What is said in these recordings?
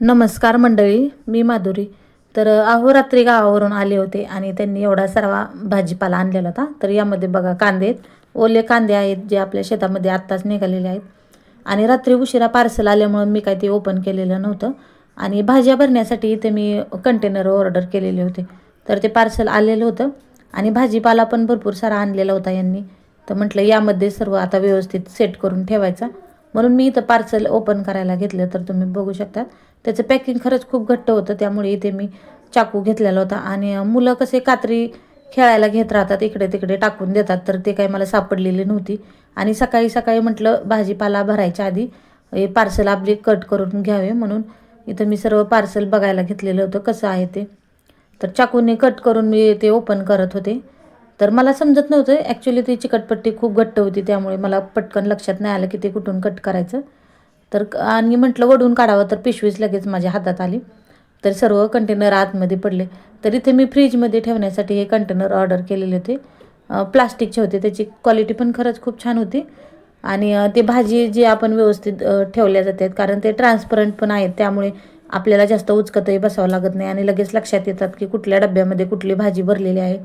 नमस्कार मंडळी मी माधुरी. तर अहोरात्री गावावरून आले होते आणि त्यांनी एवढा सर्वा भाजीपाला आणलेला होता. तर यामध्ये बघा कांदे आहेत. ओले कांदे आहेत जे आपल्या शेतामध्ये आत्ताच निघालेले आहेत. आणि रात्री उशिरा पार्सल आल्यामुळं मी काय ते ओपन केलेलं नव्हतं. आणि भाज्या भरण्यासाठी इथे मी कंटेनर ऑर्डर केलेले होते. तर ते पार्सल आलेलं होतं. आणि भाजीपाला पण भरपूर सारा आणलेला होता यांनी. तर म्हटलं यामध्ये सर्व आता व्यवस्थित सेट करून ठेवायचा. म्हणून मी इथं पार्सल ओपन करायला घेतलं. तर तुम्ही बघू शकता. त्याचं पॅकिंग खरंच खूप घट्ट होतं त्यामुळे इथे मी चाकू घेतलेला होता. आणि मुलं कसे कात्री खेळायला घेत राहतात इकडे तिकडे टाकून देतात तर ते काही मला सापडलेली नव्हती. आणि सकाळी सकाळी म्हटलं भाजीपाला भरायच्या आधी हे पार्सल आपली कट करून घ्यावे म्हणून इथं मी सर्व पार्सल बघायला घेतलेलं होतं कसं आहे ते. तर चाकूने कट करून मी ते ओपन करत होते. तर मला समजत नव्हतं ॲक्च्युली ती चिकटपट्टी खूप घट्ट होती त्यामुळे मला पटकन लक्षात नाही आलं की ते कुठून कट करायचं. तर आणि म्हटलं वडून काढावं तर पिशवीच लगेच माझ्या हातात आली. तर सर्व कंटेनर आतमध्ये पडले. तर इथे मी फ्रीजमध्ये ठेवण्यासाठी हे कंटेनर ऑर्डर केलेले होते. प्लास्टिकचे होते. त्याची क्वालिटी पण खरंच खूप छान होती. आणि ते भाजी जी आपण व्यवस्थित ठेवल्या जातात कारण ते ट्रान्सपरंट पण आहेत. त्यामुळे आपल्याला जास्त उचकतही बसावं लागत नाही आणि लगेच लक्षात येतात की कुठल्या डब्यामध्ये कुठली भाजी भरलेली आहे.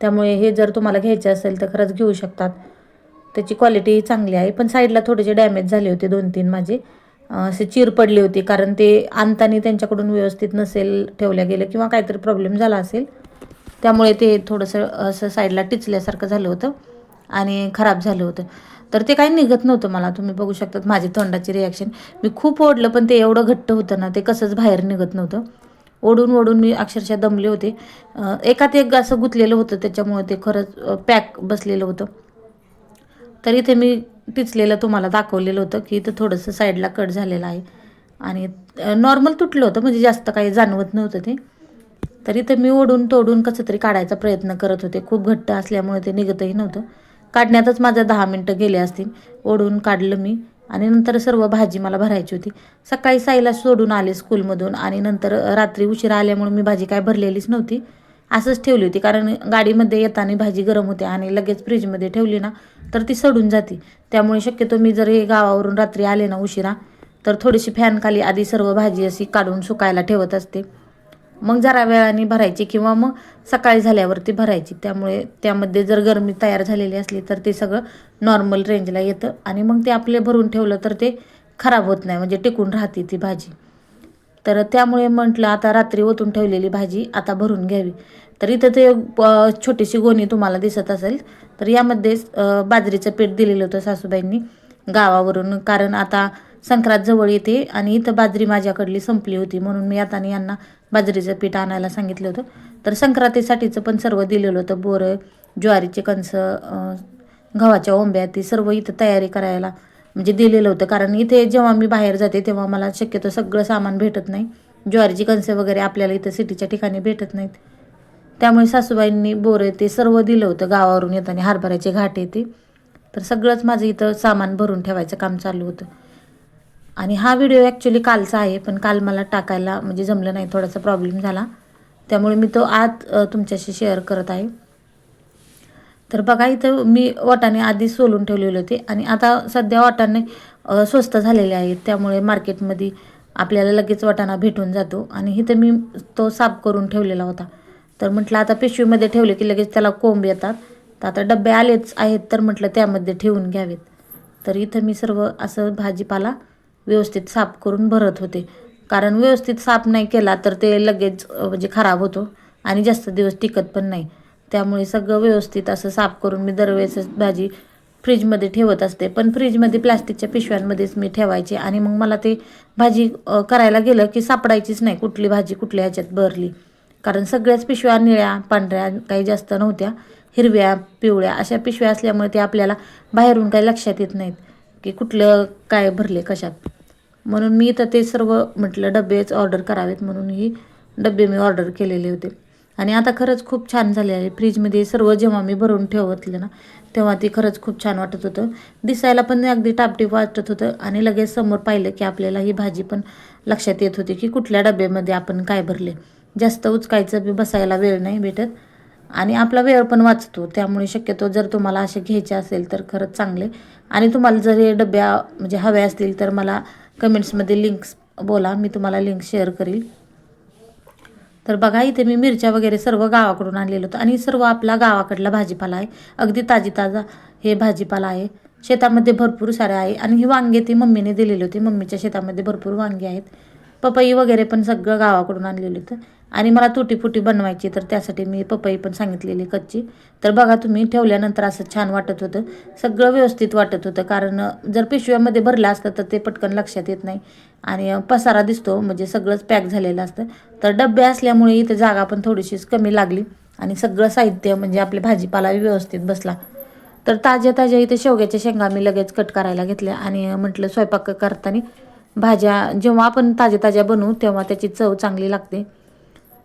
त्यामुळे हे जर तुम्हाला घ्यायचे असेल तर खरंच घेऊ शकतात. त्याची क्वालिटी चांगली आहे. पण साईडला थोडेसे डॅमेज झाले होते दोन तीन माझे. असे चीर पडली होती कारण ते आणताना त्यांच्याकडून व्यवस्थित नसेल ठेवल्या गेलं किंवा काहीतरी प्रॉब्लेम झाला असेल. त्यामुळे ते थोडंसं असं साईडला टिचल्यासारखं झालं होतं आणि खराब झालं होतं. तर ते काही निघत नव्हतं मला तुम्ही बघू शकतात माझी तोंडाची रिॲक्शन मी खूप ओढलं पण ते एवढं घट्ट होतं ना ते कसंच बाहेर निघत नव्हतं. ओढून ओढून मी अक्षरशः दमले होते. एकात एक असं गुंतलेलं होतं त्याच्यामुळे ते खरंच पॅक बसलेलं होतं. तर इथे मी टिचलेलं तुम्हाला दाखवलेलं होतं की इथं थोडंसं साईडला कट झालेलं आहे. आणि नॉर्मल तुटलं होतं म्हणजे जास्त काही जाणवत नव्हतं ते. तर इथं मी ओढून तोडून कसं तरी काढायचा प्रयत्न करत होते. खूप घट्ट असल्यामुळे ते निघतही नव्हतं. काढण्यातच माझं दहा मिनटं गेले असतील. ओढून काढलं मी. आणि नंतर सर्व भाजी मला भरायची होती. सकाळी साईला सोडून आले स्कूलमधून आणि नंतर रात्री उशिरा आल्यामुळे मी भाजी काय भरलेलीच नव्हती. असंच ठेवली होती. कारण गाडीमध्ये येताना भाजी गरम होते आणि लगेच फ्रीजमध्ये ठेवली ना तर ती सडून जाते. त्यामुळे शक्यतो मी जर हे गावावरून रात्री आले ना उशिरा तर थोडीशी फॅनखाली आधी सर्व भाजी अशी काढून सुकायला ठेवत असते. मग जरा वेळाने भरायची किंवा मग सकाळी झाल्यावरती भरायची. त्यामुळे त्यामध्ये जर गरमी तयार झालेली असली तर ते सगळं नॉर्मल रेंजला येतं आणि मग ते आपले भरून ठेवलं तर ते खराब होत नाही. म्हणजे टिकून राहते ती भाजी. तर त्यामुळे म्हटलं आता रात्री ओतून ठेवलेली भाजी आता भरून घ्यावी. तर इथं ते छोटीशी गोणी तुम्हाला दिसत असेल तर यामध्ये बाजरीचं पीठ दिलेलं होतं सासूबाईंनी गावावरून. कारण आता संक्रांत जवळ येते आणि इथं बाजरी माझ्याकडली संपली होती म्हणून मी आता यांना बाजरीचं पीठ आणायला सांगितलं होतं. तर संक्रांतीसाठीचं पण सर्व दिलेलं होतं बोरं ज्वारीचे कणसं गव्हाच्या ओंब्या ती सर्व इथं तयारी करायला म्हणजे दिलेलं होतं. कारण इथे जेव्हा मी बाहेर जाते तेव्हा मला शक्यतो सगळं सामान भेटत नाही. ज्वारीची कणसे वगैरे आपल्याला इथं सिटीच्या ठिकाणी भेटत नाहीत. त्यामुळे सासूबाईंनी बोरं ते सर्व दिलं होतं गावावरून येताना हरभऱ्याचे घाट येते तर सगळंच माझं इथं सामान भरून ठेवायचं काम चालू होतं. आणि हा व्हिडिओ ॲक्च्युली कालचा आहे पण काल मला टाकायला म्हणजे जमलं नाही थोडासा प्रॉब्लेम झाला. त्यामुळे मी तो आज तुमच्याशी शेअर करत आहे. तर बघा इथं मी वाटाणे आधी सोलून ठेवलेले होते आणि आता सध्या वाटाणे स्वस्त झालेले आहेत. त्यामुळे मार्केटमध्ये आपल्याला लगेच वाटाणा भेटून जातो आणि इथं मी तो साफ करून ठेवलेला होता. तर म्हटलं आता पिशवीमध्ये ठेवले की लगेच त्याला कोंब येतात. तर आता डबे आलेच आहेत तर म्हटलं त्यामध्ये ठेवून घ्यावेत. तर इथं मी सर्व असं भाजीपाला व्यवस्थित साफ करून भरत होते. कारण व्यवस्थित साफ नाही केला तर ते लगेच म्हणजे खराब होतो आणि जास्त दिवस टिकत पण नाही. त्यामुळे सगळं व्यवस्थित असं साफ करून मी दरवेळेस भाजी फ्रीजमध्ये ठेवत असते. पण फ्रीजमध्ये प्लास्टिकच्या पिशव्यांमध्येच मी ठेवायचे आणि मग मला ते भाजी करायला गेलं की सापडायचीच नाही कुठली भाजी कुठल्या ह्याच्यात भरली. कारण सगळ्याच पिशव्या निळ्या पांढऱ्या काही जास्त नव्हत्या. हिरव्या पिवळ्या अशा पिशव्या असल्यामुळे ते आपल्याला बाहेरून काही लक्षात येत नाहीत की कुठलं काय भरले कशात. म्हणून मी इथं ते सर्व म्हटलं डबेच ऑर्डर करावेत म्हणून ही डबे मी ऑर्डर केलेले होते. आणि आता खरंच खूप छान झाले आहे. फ्रीजमध्ये सर्व जेव्हा मी भरून ठेवतलं ना तेव्हा ते खरंच खूप छान वाटत होतं. दिसायला पण अगदी टापटीप वाटत होतं आणि लगेच समोर पाहिलं की आपल्याला ही भाजी पण लक्षात येत होती की कुठल्या डब्यामध्ये आपण काय भरले. जास्त उचकायचं बी बसायला वेळ नाही भेटत आणि आपला वेळ पण वाचतो. त्यामुळे शक्यतो जर तुम्हाला असे घ्यायचे असेल तर खरंच चांगले. आणि तुम्हाला जर हे डब्या म्हणजे हव्या असतील तर मला कमेंट्समध्ये लिंक्स बोला मी तुम्हाला लिंक शेअर करील. तर बघा इथे मी मिरच्या वगैरे सर्व गावाकडून आणलेलं होतं. आणि सर्व आपला गावाकडला भाजीपाला आहे. अगदी ताजी ताजा हे भाजीपाला आहे. शेतामध्ये भरपूर सारे आहे. आणि ही वांगे ती मम्मीने दिलेली होती. मम्मीच्या शेतामध्ये भरपूर वांगे आहेत. पपई वगैरे पण सगळं गावाकडून आणलेलं होतं. आणि मला तुटीफुटी बनवायची तर त्यासाठी मी पपई पण सांगितलेली कच्ची. तर बघा तुम्ही ठेवल्यानंतर असं छान वाटत होतं. सगळं व्यवस्थित वाटत होतं कारण जर पिशव्यामध्ये भरलं असतं तर ते पटकन लक्षात येत नाही. आणि पसारा दिसतो म्हणजे सगळंच पॅक झालेलं असतं. तर डबे असल्यामुळे इथे जागा पण थोडीशीच कमी लागली आणि सगळं साहित्य म्हणजे आपले भाजीपाला व्यवस्थित बसला. तर ताज्या ताज्या इथे शेवग्याच्या शेंगा मी लगेच कट करायला घेतल्या आणि म्हटलं स्वयंपाक करताना भाज्या जेव्हा आपण ताज्या ताज्या बनवू तेव्हा त्याची चव चांगली लागते.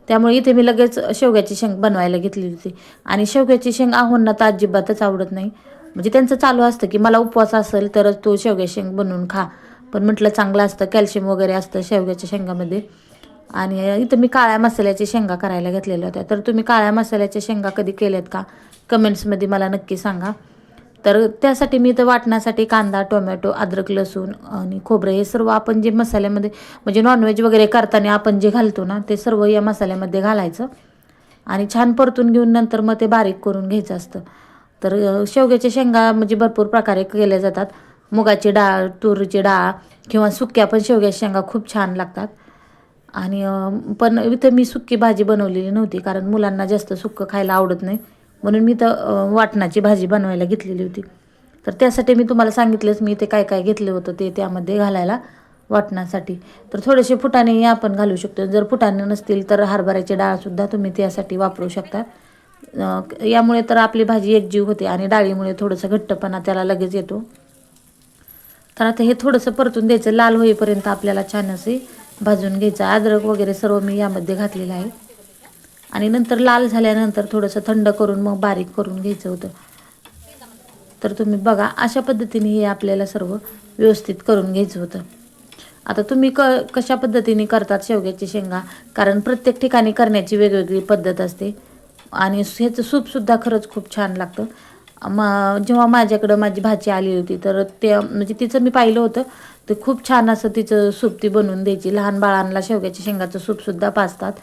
त्यामुळे इथे मी लगेच शेवग्याची शेंग बनवायला घेतली होती. आणि शेवग्याची शेंग आहोंना तर अजिबातच आवडत नाही. म्हणजे त्यांचं चालू असतं की मला उपवास असेल तरच तो शेवग्या शेंग बनवून खा. पण म्हटलं चांगलं असतं कॅल्शियम वगैरे असतं शेवग्याच्या शेंगामध्ये. आणि इथं मी काळ्या मसाल्याची शेंगा करायला घेतलेल्या होत्या. तर तुम्ही काळ्या मसाल्याच्या शेंगा कधी केल्यात का? कमेंट्समध्ये मला नक्की सांगा. तर त्यासाठी मी इथं वाटण्यासाठी कांदा टोमॅटो अद्रक लसूण आणि खोबरं हे सर्व आपण जे मसाल्यामध्ये म्हणजे नॉनव्हेज वगैरे करताना आपण जे घालतो ना ते सर्व या मसाल्यामध्ये घालायचं. आणि छान परतून घेऊन नंतर मग ते बारीक करून घ्यायचं असतं. तर शेवग्याच्या शेंगा म्हणजे भरपूर प्रकारे केल्या जातात. मुगाची डाळ तुरीची डाळ किंवा सुक्या पण शेवग्याच्या शेंगा खूप छान लागतात. आणि पण इथं मी सुक्की भाजी बनवलेली नव्हती कारण मुलांना जास्त सुक्कं खायला आवडत नाही. म्हणून मी तर वाटणाची भाजी बनवायला घेतलेली होती. तर त्यासाठी मी तुम्हाला सांगितलंच मी इथे काय काय घेतलं होतं ते त्यामध्ये घालायला वाटण्यासाठी तर थोडेसे फुटाणे आपण घालू शकतो. जर फुटाणे नसतील तर हरभऱ्याची डाळसुद्धा तुम्ही त्यासाठी वापरू शकता. यामुळे तर आपली भाजी एकजीव होते आणि डाळीमुळे थोडंसं घट्टपणा त्याला लगेच येतो. तर आता हे थोडंसं परतून द्यायचं. लाल होईपर्यंत आपल्याला छान असे भाजून घ्यायचं. अद्रक वगैरे सर्व मी यामध्ये घातलेलं आहे. आणि नंतर लाल झाल्यानंतर थोडंसं थंड करून मग बारीक करून घ्यायचं होतं. तर तुम्ही बघा अशा पद्धतीने हे आपल्याला सर्व व्यवस्थित करून घ्यायचं होतं. आता तुम्ही क कशा पद्धतीने करतात शेवग्याची शेंगा? कारण प्रत्येक ठिकाणी करण्याची वेगवेगळी पद्धत असते. आणि ह्याचं सूपसुद्धा खरंच खूप छान लागतं. म जेव्हा माझ्याकडं माझी भाची आली होती तर ते म्हणजे तिचं मी पाहिलं होतं. ते खूप छान असं तिचं सूप ती बनवून द्यायची. लहान बाळांना शेवग्याच्या शेंगाचं सूपसुद्धा पाजतात.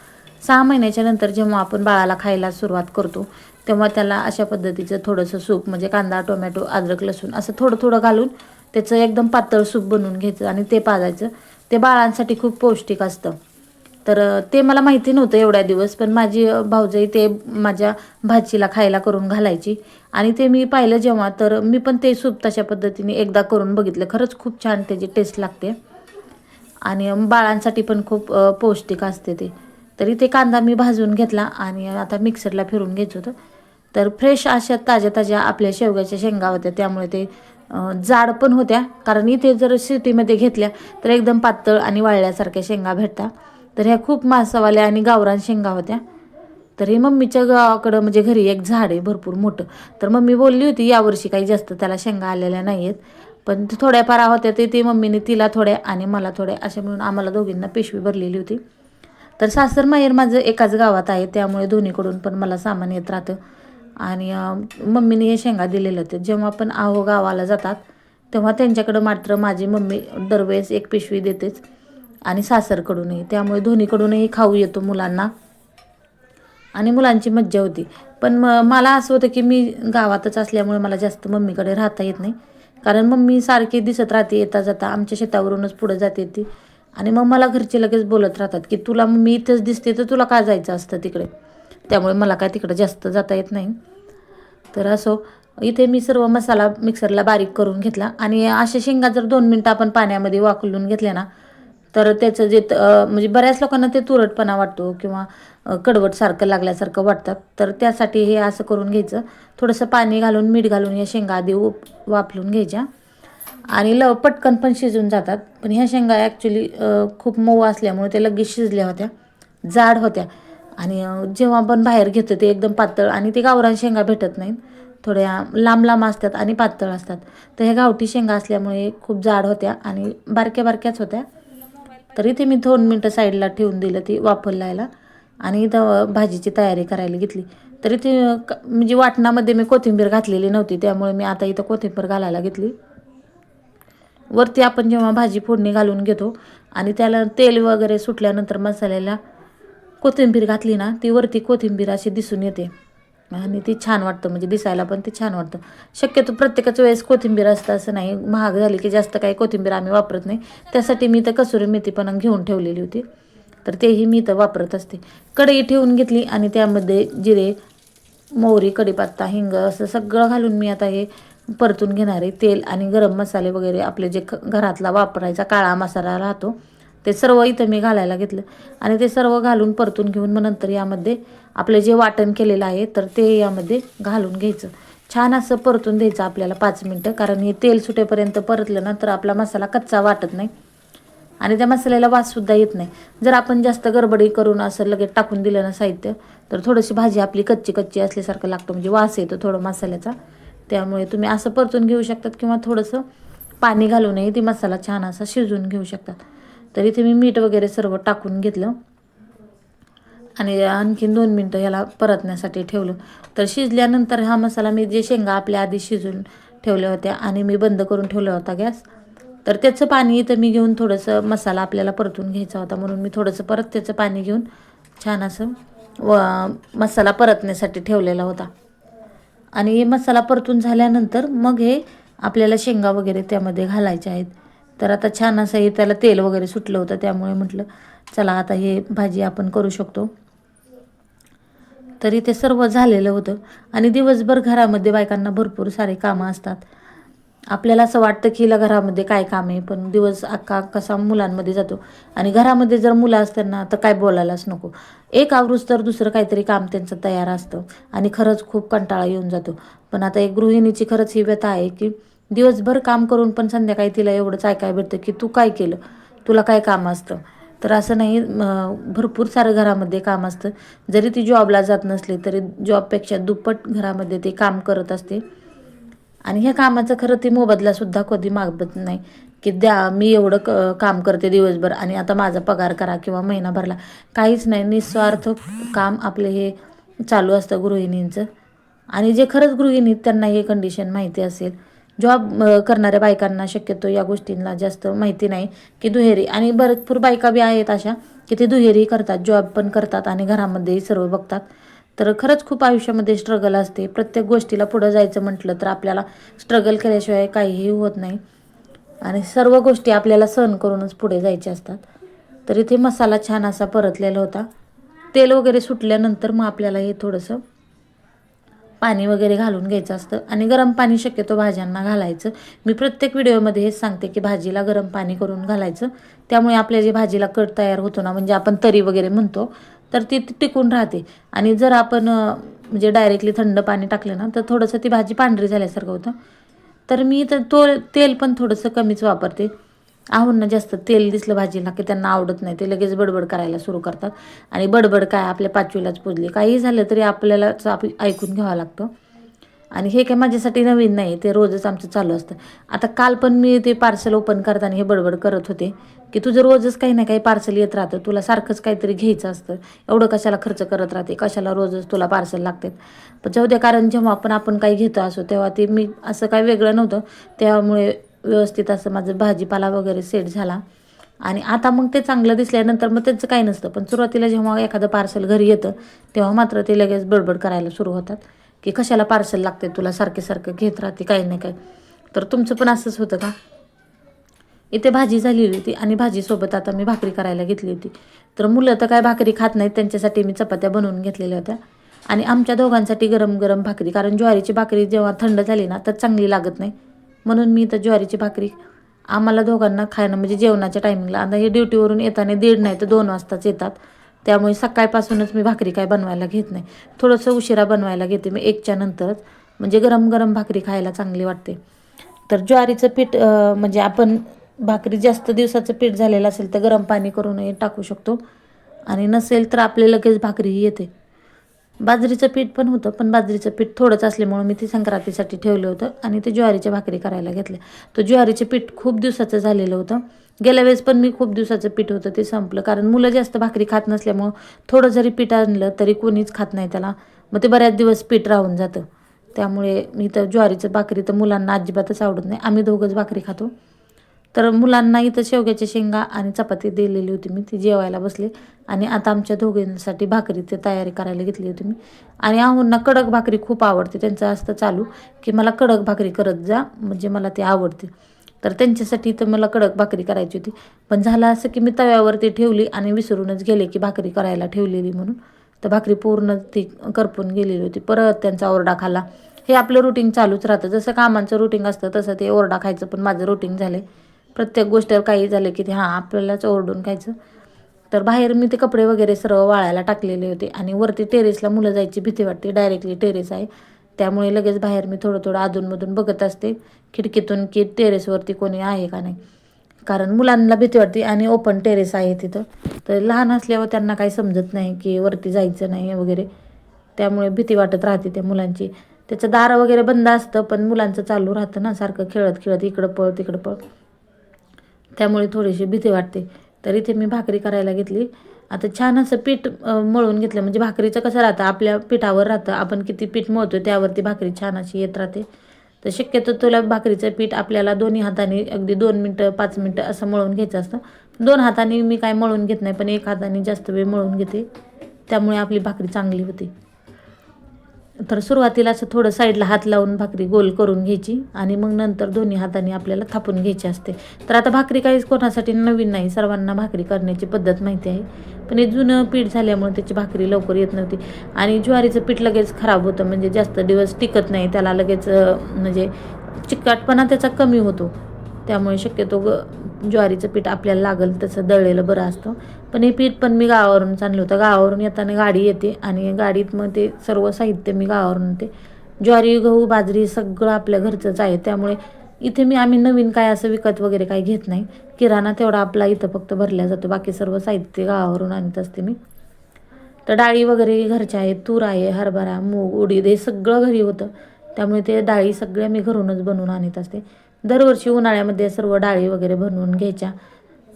सहा महिन्याच्या नंतर जेव्हा आपण बाळाला खायला सुरुवात करतो तेव्हा त्याला अशा पद्धतीचं थोडंसं सूप म्हणजे कांदा टोमॅटो अद्रक लसूण असं थोडं थोडं घालून त्याचं एकदम पातळ सूप बनवून घ्यायचं आणि ते पाजायचं. ते बाळांसाठी खूप पौष्टिक असतं. तर ते मला माहिती नव्हतं एवढ्या दिवस पण माझी भाऊजाई ते माझ्या भाचीला खायला करून घालायची. आणि ते मी पाहिलं जेव्हा तर मी पण ते सूप तशा पद्धतीने एकदा करून बघितलं. खरंच खूप छान त्याची टेस्ट लागते. आणि बाळांसाठी पण खूप पौष्टिक असते ते. तरी ते कांदा मी भाजून घेतला आणि आता मिक्सरला फिरून घेत होतं. तर फ्रेश अशा ताज्या ताज्या आपल्या शेवग्याच्या शेंगा होत्या. त्यामुळे ते जाड पण होत्या. कारण इथे जर सिटीमध्ये घेतल्या तर एकदम पातळ आणि वाळल्यासारख्या शेंगा भेटतात तर ह्या खूप मासावाल्या आणि गावरान शेंगा होत्या. तर हे मम्मीच्या गावाकडं म्हणजे घरी एक झाड आहे भरपूर मोठं. तर मम्मी बोलली होती यावर्षी काही जास्त त्याला शेंगा आलेल्या नाही आहेत पण थोड्याफार होत्या ते ती मम्मीने तिला थोड्या आणि मला थोड्या अशा मिळून आम्हाला दोघींना पिशवी भरलेली होती. तर सासर माहेर माझं एकाच गावात आहे त्यामुळे दोन्हीकडून पण मला सामान येत राहतं. आणि मम्मीने हे शेंगा दिलेलं होतं जेव्हा पण आहो गावाला जातात तेव्हा त्यांच्याकडं मात्र माझी मम्मी दरवेळेस एक पिशवी देतेच आणि सासरकडूनही. त्यामुळे दोन्हीकडूनही खाऊ येतो मुलांना. आणि मुलांची मज्जा होती. पण म मला असं होतं की मी गावातच असल्यामुळे मला जास्त मम्मीकडे राहता येत नाही. कारण मम्मी सारखी दिसत राहते येता जाता. आमच्या शेतावरूनच पुढे जाते ती. आणि मग मला घरचे लगेच बोलत राहतात की तुला मी इथंच दिसते तर तुला का जायचं असतं तिकडे? त्यामुळे मला काय तिकडं जास्त जाता येत नाही. तर असो इथे मी सर्व मसाला मिक्सरला बारीक करून घेतला. आणि अशा शेंगा जर दोन मिनटं आपण पाण्यामध्ये वाकलून घेतल्या ना तर त्याचं जे म्हणजे बऱ्याच लोकांना ते तुरटपणा वाटतो किंवा कडवटसारखं लागल्यासारखं वाटतात. तर त्यासाठी हे असं करून घ्यायचं. थोडंसं पाणी घालून मीठ घालून या शेंगा आधी उप वापरून घ्यायच्या. आणि ल पटकन पण शिजून जातात. पण ह्या शेंगा ॲक्च्युली खूप मऊ असल्यामुळे त्या लगेच शिजल्या होत्या. जाड होत्या. आणि जेव्हा आपण बाहेर घेतो ते एकदम पातळ आणि ते गावरान शेंगा भेटत नाहीत. थोड्या लांब लांब असतात आणि पातळ असतात. तर ह्या गावठी शेंगा असल्यामुळे खूप जाड होत्या आणि बारक्या बारक्याच होत्या. तरी ते मी दोन मिनटं साईडला ठेवून दिलं ती वापरलायला आणि इथं भाजीची तयारी करायला घेतली. तरी ती म्हणजे वाटणामध्ये मी कोथिंबीर घातलेली नव्हती. त्यामुळे मी आता इथं कोथिंबीर घालायला घेतली. वरती आपण जेव्हा भाजी फोडणी घालून घेतो आणि त्याला तेल वगैरे सुटल्यानंतर मसाल्याला कोथिंबीर घातली ना ती वरती कोथिंबीर अशी दिसून येते. आणि ती छान वाटतं म्हणजे दिसायला पण ते छान वाटतं. शक्यतो प्रत्येकाच वेळेस कोथिंबीर असतं असं नाही. महाग झाली की जास्त काही कोथिंबीर आम्ही वापरत नाही. त्यासाठी मी तर कसुरी मेथी पण घेऊन ठेवलेली होती. तर तेही मी तर वापरत असते. कढई ठेवून घेतली आणि त्यामध्ये जिरे मोहरी कढीपत्ता हिंग असं सगळं घालून मी आता हे परतून घेणारे तेल आणि गरम मसाले वगैरे आपले जे घरातला वापरायचा काळा मसाला राहतो ते सर्व इथं मी घालायला घेतलं. आणि ते सर्व घालून परतून घेऊन मग नंतर यामध्ये आपलं जे वाटण केलेलं आहे तर ते यामध्ये घालून घ्यायचं. छान असं परतून द्यायचं आपल्याला पाच मिनटं कारण हे तेल सुटेपर्यंत परतलं ना तर आपला मसाला कच्चा वाटत नाही. आणि त्या मसाल्याला वाससुद्धा येत नाही. जर आपण जास्त गडबडी करून असं लगेच टाकून दिलं ना साहित्य तर थोडीशी भाजी आपली कच्ची कच्ची असल्यासारखं लागतं. म्हणजे वास येतो थोडं मसाल्याचा. त्यामुळे तुम्ही असं परतून घेऊ शकतात किंवा थोडंसं पाणी घालूनही ती मसाला छान असा शिजवून घेऊ शकतात. तर इथे मी मीठ वगैरे सर्व टाकून घेतलं. आणि आणखीन दोन मिनटं ह्याला परतण्यासाठी ठेवलं. तर शिजल्यानंतर हा मसाला मी जे शेंगा आपल्या आधी शिजून ठेवल्या होत्या आणि मी बंद करून ठेवला होता गॅस. तर त्याचं पाणी इथं मी घेऊन थोडंसं मसाला आपल्याला परतून घ्यायचा होता. म्हणून मी थोडंसं परत त्याचं पाणी घेऊन छान असं व मसाला परतण्यासाठी ठेवलेला होता. आणि हे मसाला परतून झाल्यानंतर मग हे आपल्याला शेंगा वगैरे त्यामध्ये घालायचे आहेत. तर आता छान असं हे त्याला तेल वगैरे सुटलं होतं त्यामुळे म्हटलं चला आता हे भाजी आपण करू शकतो. तरी ते सर्व झालेलं होतं. आणि दिवसभर घरामध्ये बायकांना भरपूर सारे कामं असतात. आपल्याला असं वाटतं की हिला घरामध्ये काय काम आहे पण दिवस अख्खा कसा मुलांमध्ये जातो. आणि घरामध्ये जर मुलं असताना तर काय बोलायलाच नको. एक आवरूस तर दुसरं काहीतरी काम त्यांचं तयार असतं आणि खरंच खूप कंटाळा येऊन जातो. पण आता एक गृहिणीची खरंच ही व्यथा आहे की दिवसभर काम करून पण संध्याकाळी तिला एवढंच ऐकाय भेटतं की तू काय केलं? तुला काय काम असतं? तर असं नाही भरपूर सारं घरामध्ये काम असतं. जरी ती जॉबला जात नसली तरी जॉबपेक्षा दुप्पट घरामध्ये ते काम करत असते. आणि ह्या कामाचं खरं ती मोबदलासुद्धा कधी मागत नाही. की द्या मी एवढं क काम करते दिवसभर आणि आता माझा पगार करा किंवा महिना भरला. काहीच नाही. निस्वार्थ काम आपले हे चालू असतं गृहिणींचं. आणि जे खरंच गृहिणी त्यांना हे कंडिशन माहिती असेल. जॉब करणाऱ्या बायकांना शक्यतो या गोष्टींना जास्त माहिती नाही की दुहेरी. आणि भरपूर बायका बी आहेत अशा की ते दुहेरी करतात. जॉब पण करतात आणि घरामध्येही सर्व बघतात. तर खरंच खूप आयुष्यामध्ये स्ट्रगल असते. प्रत्येक गोष्टीला पुढं जायचं म्हटलं तर आपल्याला स्ट्रगल केल्याशिवाय काहीही होत नाही. आणि सर्व गोष्टी आपल्याला सहन करूनच पुढे जायचे असतात. तर इथे मसाला छान असा परतलेला होता. तेल वगैरे सुटल्यानंतर मग आपल्याला हे थोडंसं पाणी वगैरे घालून घ्यायचं असतं. आणि गरम पाणी शक्यतो भाज्यांना घालायचं. मी प्रत्येक व्हिडिओमध्ये हेच सांगते की भाजीला गरम पाणी करून घालायचं. त्यामुळे आपल्या जे भाजीला कट तयार होतो ना म्हणजे आपण तरी वगैरे म्हणतो तर ती टिकून राहते. आणि जर आपण म्हणजे डायरेक्टली थंड पाणी टाकलं ना तर थोडंसं ती भाजी पांढरी झाल्यासारखं होतं. तर मी तर तो तेल पण थोडंसं कमीच वापरते. ना जास्त तेल दिसलं भाजीला की त्यांना आवडत नाही. ते लगेच बडबड करायला सुरू करतात. आणि बडबड काय आपल्या पाचवीलाच पुजली. काही झालं तरी आपल्यालाच आप ऐकून घ्यावं लागतं. आणि हे काय माझ्यासाठी नवीन नाही ते रोजच आमचं चालू असतं. आता काल पण मी ते पार्सल ओपन करताना हे बडबड करत होते की तुझं रोजच काही ना काही पार्सल येत राहतं तुला सारखंच काहीतरी घ्यायचं असतं. एवढं कशाला खर्च करत राहते कशाला रोजच तुला पार्सल लागतात. पण जाऊ द्या कारण जेव्हा आपण आपण काही घेतो असो तेव्हा ते मी असं काही वेगळं नव्हतं. त्यामुळे व्यवस्थित असं माझं भाजीपाला वगैरे सेट झाला. आणि आता मग ते चांगलं दिसल्यानंतर मग त्याचं काही नसतं. पण सुरुवातीला जेव्हा एखादं पार्सल घरी येतं तेव्हा मात्र ते लगेच बडबड करायला सुरू होतात. की कशाला पार्सल लागते तुला? सारखे सारखं घेत राहते काही नाही काय तर तुमचं पण असंच होतं का? इथे भाजी झालेली होती आणि भाजीसोबत आता मी भाकरी करायला घेतली होती. तर मुलं तर काय भाकरी खात नाहीत त्यांच्यासाठी मी चपात्या बनवून घेतलेल्या होत्या. आणि आमच्या दोघांसाठी गरम गरम भाकरी कारण ज्वारीची भाकरी जेव्हा थंड झाली ना तर चांगली लागत नाही. म्हणून मी तर ज्वारीची भाकरी आम्हाला दोघांना खायनं म्हणजे जेवणाच्या टायमिंगला आता हे ड्युटीवरून येताना दीड नाही तर दोन वाजताच येतात. त्यामुळे सकाळपासूनच मी भाकरी काय बनवायला घेत नाही. थोडंसं उशिरा बनवायला घेते मी एकच्या नंतरच. म्हणजे गरम गरम भाकरी खायला चांगली वाटते. तर ज्वारीचं पीठ म्हणजे आपण भाकरी जास्त दिवसाचं पीठ झालेलं असेल तर गरम पाणी करूनही टाकू शकतो. आणि नसेल तर आपले लगेच भाकरीही येते. बाजरीचं पीठ पण होतं पण बाजरीचं पीठ थोडंच असल्यामुळं मी ती संक्रांतीसाठी ठेवलं होतं आणि ते ज्वारीच्या भाकरी करायला घेतल्या. तर ज्वारीचे पीठ खूप दिवसाचं झालेलं होतं. गेल्या वेळेस पण मी खूप दिवसाचं पीठ होतं ते संपलं. कारण मुलं जास्त भाकरी खात नसल्यामुळं थोडं जरी पीठ आणलं तरी कोणीच खात नाही त्याला. मग ते बऱ्याच दिवस पीठ राहून जातं. त्यामुळे मी तर ज्वारीचं भाकरी तर मुलांना अजिबातच आवडत नाही. आम्ही दोघंच भाकरी खातो. तर मुलांना इथं शेवग्याच्या शेंगा आणि चपाती दिलेली होती मी. ती जेवायला बसले. आणि आता आमच्या दोघींसाठी भाकरीची तयारी करायला घेतली होती मी. आणि आहूंना कडक भाकरी खूप आवडते. त्यांचं असतं चालू की मला कडक भाकरी करत जा. म्हणजे मला ती आवडते. तर त्यांच्यासाठी तर मला कडक भाकरी करायची होती. पण झालं असं की मी तव्यावरती ठेवली आणि विसरूनच गेले की भाकरी करायला ठेवलेली म्हणून. तर भाकरी पूर्ण ती करपून गेलेली होती. परत त्यांचा ओरडा खाल्ला हे आपलं रुटीन चालूच राहतं. जसं कामांचं रुटीन असतं तसं ते ओरडा खायचं पण माझं रुटीन झालं प्रत्येक गोष्टीवर काही झालं की ते हां आपल्यालाच ओरडून खायचं. तर बाहेर मी ते कपडे वगैरे सर्व वाळायला टाकलेले होते. आणि वरती टेरेसला मुलं जायची भीती वाटते. डायरेक्टली टेरेस आहे. त्यामुळे लगेच बाहेर मी थोडं थोडं अधूनमधून बघत असते. खिडकीतून की टेरेसवरती कोणी आहे का नाही. कारण मुलांना भीती वाटते आणि ओपन टेरेस आहे तिथं. तर लहान असल्यावर त्यांना काही समजत नाही की वरती जायचं नाही वगैरे. त्यामुळे भीती वाटत राहते त्या मुलांची. त्याचं दार वगैरे बंद असतं पण मुलांचं चालू राहतं ना सारखं खेळत खेळत इकडं पळ तिकडं पळ. त्यामुळे थोडीशी भीती वाटते. तर इथे मी भाकरी करायला घेतली. आता छान असं पीठ मळून घेतलं. म्हणजे भाकरीचं कसं राहतं? आपल्या पिठावर राहतं. आपण किती पीठ मळतो त्यावरती भाकरी छान अशी येत राहते. तर शक्यतो तुला भाकरीचं पीठ आपल्याला दोन्ही हाताने अगदी दोन मिनटं पाच मिनटं असं मळून घ्यायचं असतं. दोन हाताने मी काय मळून घेत नाही पण एक हाताने जास्त वेळ मळून घेते. त्यामुळे आपली भाकरी चांगली होते. तर सुरुवातीला असं थोडं साईडला हात लावून भाकरी गोल करून घ्यायची आणि मग नंतर दोन्ही हाताने आपल्याला थापून घ्यायची असते. तर आता भाकरी काहीच कोणासाठी नवीन नाही सर्वांना भाकरी करण्याची पद्धत माहिती आहे. पण हे जुनं पीठ झाल्यामुळे त्याची भाकरी लवकर येत नव्हती. आणि ज्वारीचं पीठ लगेच खराब होतं म्हणजे जास्त दिवस टिकत नाही त्याला लगेच म्हणजे चिकटपणा त्याचा कमी होतो. त्यामुळे शक्यतो ग ज्वारीचं पीठ आपल्याला लागल तसं दळलेलं बरं असतं. पण हे पीठ पण मी गावावरून आणलं होतं. गावावरून येताना गाडी येते आणि गाडीत मग ते सर्व साहित्य मी गावावरून ते ज्वारी गहू बाजरी सगळं आपल्या घरचंच आहे. त्यामुळे इथे मी आम्ही नवीन काय असं विकत वगैरे काही घेत नाही. किराणा तेवढा आपला इथं फक्त भरला जातो. बाकी सर्व साहित्य गावावरून आणत असते मी. तर डाळी वगैरे घरच्या आहेत. तूर आहे हरभरा मूग उडीद हे सगळं घरी होतं. त्यामुळे ते डाळी सगळ्या मी घरूनच बनवून आणत असते. दरवर्षी उन्हाळ्यामध्ये सर्व डाळी वगैरे बनवून घ्यायच्या.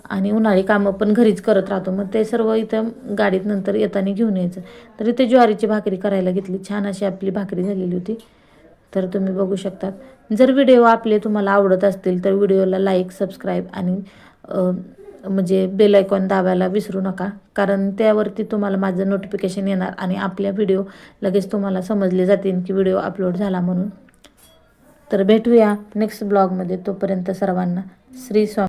आणि उन्हाळी कामं पण घरीच करत राहतो. मग ते सर्व इथं गाडीत नंतर येताना घेऊन यायचं. तर इथे ज्वारीची भाकरी करायला घेतली. छान अशी आपली भाकरी झालेली होती. तर तुम्ही बघू शकतात. जर व्हिडिओ आपले तुम्हाला आवडत असतील तर व्हिडिओला लाईक सबस्क्राईब आणि म्हणजे बेल आयकॉन दाबायला विसरू नका. कारण त्यावरती तुम्हाला माझं नोटिफिकेशन येणार आणि आपल्या व्हिडिओ लगेच तुम्हाला समजले जातील की व्हिडिओ अपलोड झाला म्हणून. तर भेटूया नेक्स्ट ब्लॉगमध्ये तोपर्यंत सर्वांना श्री स्वामी